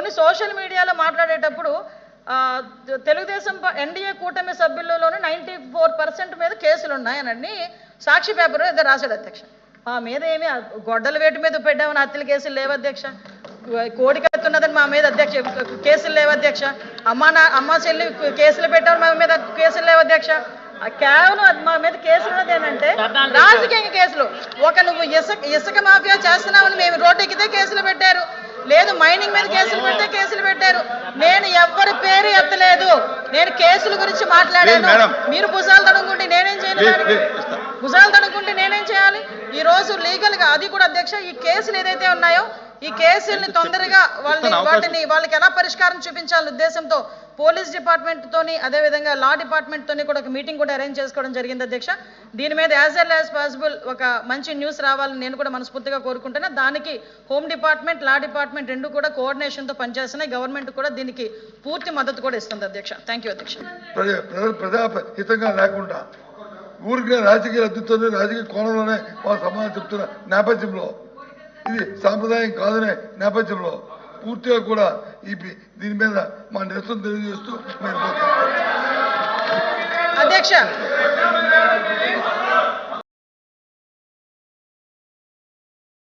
కొన్ని సోషల్ మీడియాలో మాట్లాడేటప్పుడు తెలుగుదేశం ఎన్డీఏ కూటమి సభ్యులలోనే నైంటీ ఫోర్ పర్సెంట్ మీద కేసులు ఉన్నాయనని సాక్షి పేపర్ ఏదో రాశాడు అధ్యక్ష. మా మీద ఏమి గొడ్డల వేటు మీద పెట్టామని హత్యల కేసులు లేవు అధ్యక్ష. కోడి కత్తున్నదని మా మీద అధ్యక్ష కేసులు లేవు అధ్యక్ష. అమ్మ నా అమ్మ చెల్లి కేసులు పెట్టామని మా మీద కేసులు లేవు అధ్యక్ష. కేవలం మా మీద కేసులు ఉన్నది ఏంటంటే రాజకీయ కేసులు. ఒక నువ్వు ఇసుక ఇసుక మాఫియా చేస్తున్నావని మేము రోడ్డు ఎక్కితే కేసులు పెట్టారు. లేదు మైనింగ్ మీద కేసులు పెట్టారు నేను ఎవ్వరి పేరు ఎత్తలేదు నేను కేసుల గురించి మాట్లాడాను. మీరు భుజాలు తడుముకుంటే నేనేం చేయాలి. భుజాలు తడుముకుంటే నేనేం చేయాలి ఈ రోజు లీగల్గా అది కూడా అధ్యక్ష ఈ కేసులు ఏదైతే ఉన్నాయో ఈ కేసుల్ని తొందరగా వాళ్ళని. వాటిని వాళ్ళకి ఎలా పరిష్కారం చూపించాలనే ఉద్దేశంతో పోలీస్ డిపార్ట్మెంట్ తోని అదే విధంగా లా డిపార్ట్మెంట్ తోని కూడా ఒక మీటింగ్ కూడా అరేంజ్ చేసుకోవడం జరిగింది అధ్యక్ష. దీని మీద యాజ్ వెల్ యాజ్ పాసిబుల్ ఒక మంచి న్యూస్ రావాలని నేను కూడా మనస్ఫూర్తిగా కోరుకుంటున్నా. దానికి హోమ్ డిపార్ట్మెంట్ లా డిపార్ట్మెంట్ రెండు కూడా కోఆర్డినేషన్తో పనిచేస్తున్నాయి. గవర్నమెంట్ కూడా దీనికి పూర్తి మద్దతు కూడా ఇస్తుంది అధ్యక్ష. థ్యాంక్ యూ అధ్యక్ష. ప్రజాహితంగా లేకుండా ఊరికి రాజకీయ లబ్ధితోనే రాజకీయ కోణంలోనే వాళ్ళు సమాధానం చెప్తున్న నేపథ్యంలో ఇది సాంప్రదాయం కాదనే నేపథ్యంలో పూర్తిగా కూడా ఈ దీని మీద మా నిరసన తెలియజేస్తూ మేము అధ్యక్ష.